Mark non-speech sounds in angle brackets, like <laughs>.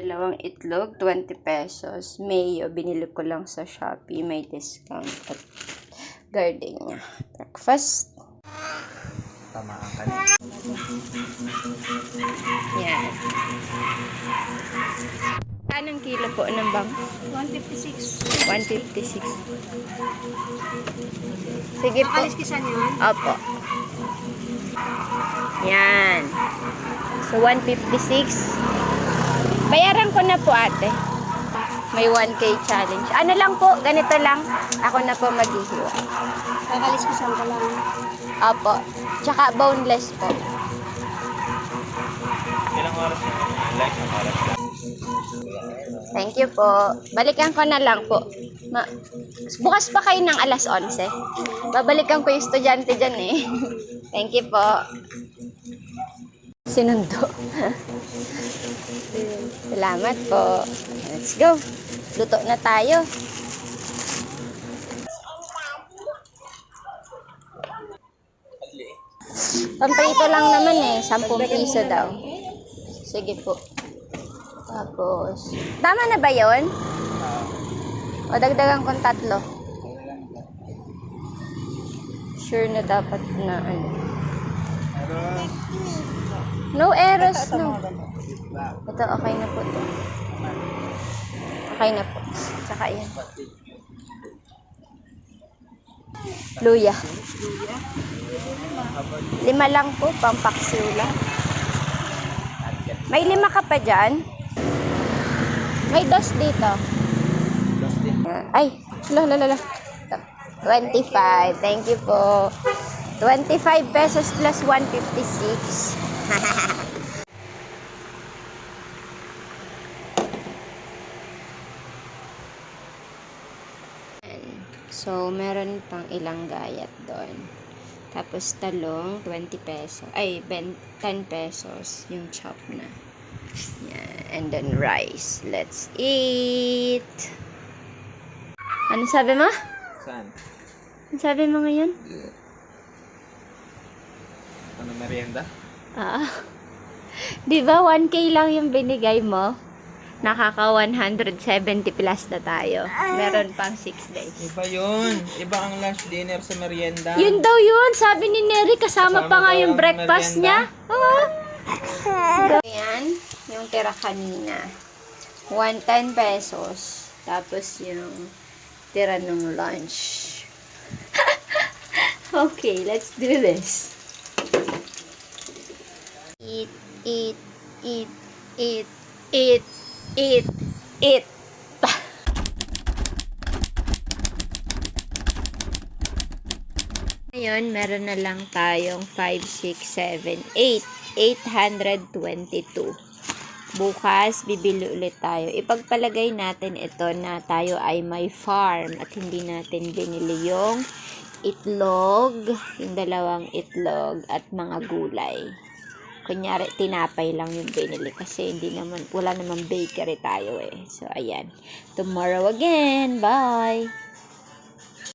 Dalawang itlog, 20 pesos. Mayo, binili ko lang sa Shopee. May discount at gardenia. Breakfast. Tamaan ka na. Yan. Anong kilo po ng bang? 156. 156. Sige po. Nakalis kisan yun? Opo. Yan. So, 156. Bayaran ko na po ate. May 1K challenge. Ano lang po, ganito lang. Ako na po maghihiwa. Nakalis kisan ko lang. Opo. Tsaka boneless po. Ilang oras na? Like, ang oras na. Thank you po. Balikan ko na lang po. Ma Bukas pa kayo ng alas 11. Babalikan ko yung estudyante dyan eh. <laughs> Thank you po. Sinundo. <laughs> Salamat po. Let's go. Luto na tayo. Pamprito lang naman eh. 10 piso daw. Sige po. Tapos, tama na ba yon? O dagdagan kong tatlo. Sure na dapat na ano. No errors, no. Ito, okay na po to. Okay na po. Tsaka yan. Luya. Lima lang po, pampaksiw lang. May lima ka pa dyan? May dos dito. Ay, la la la la. 25. Thank you po. 25 pesos plus 156. <laughs> So, meron pang ilang gayat doon. Tapos, talong, 20 pesos. Ay, ben- 10 pesos yung chop na. Yan. And then, rice. Let's eat! Ano sabi mo? Saan? Ano sabi mo ngayon? Ano merienda? Ah. <laughs> Di ba 1K lang yung binigay mo? Nakaka 170 plus na tayo. Meron pang 6 days. Iba yun. Iba ang lunch dinner sa merienda. Yun daw yun. Sabi ni Neri, kasama, Kasama pa nga yung breakfast merienda. niya. Oo. Ayan, yung tira kanina. 110 pesos. Tapos yung tira nung lunch. <laughs> okay, let's do this. Eat, eat, eat, eat, eat, eat, eat. <laughs> Ngayon, meron na lang tayong 5, 6, 7, 8. 822. Bukas, bibili ulit tayo. Ipagpalagay natin ito na tayo ay may farm at hindi natin binili yung itlog, yung dalawang itlog at mga gulay. Kunyari, tinapay lang yung binili kasi hindi naman, wala naman bakery tayo eh. So, ayan. Tomorrow again. Bye!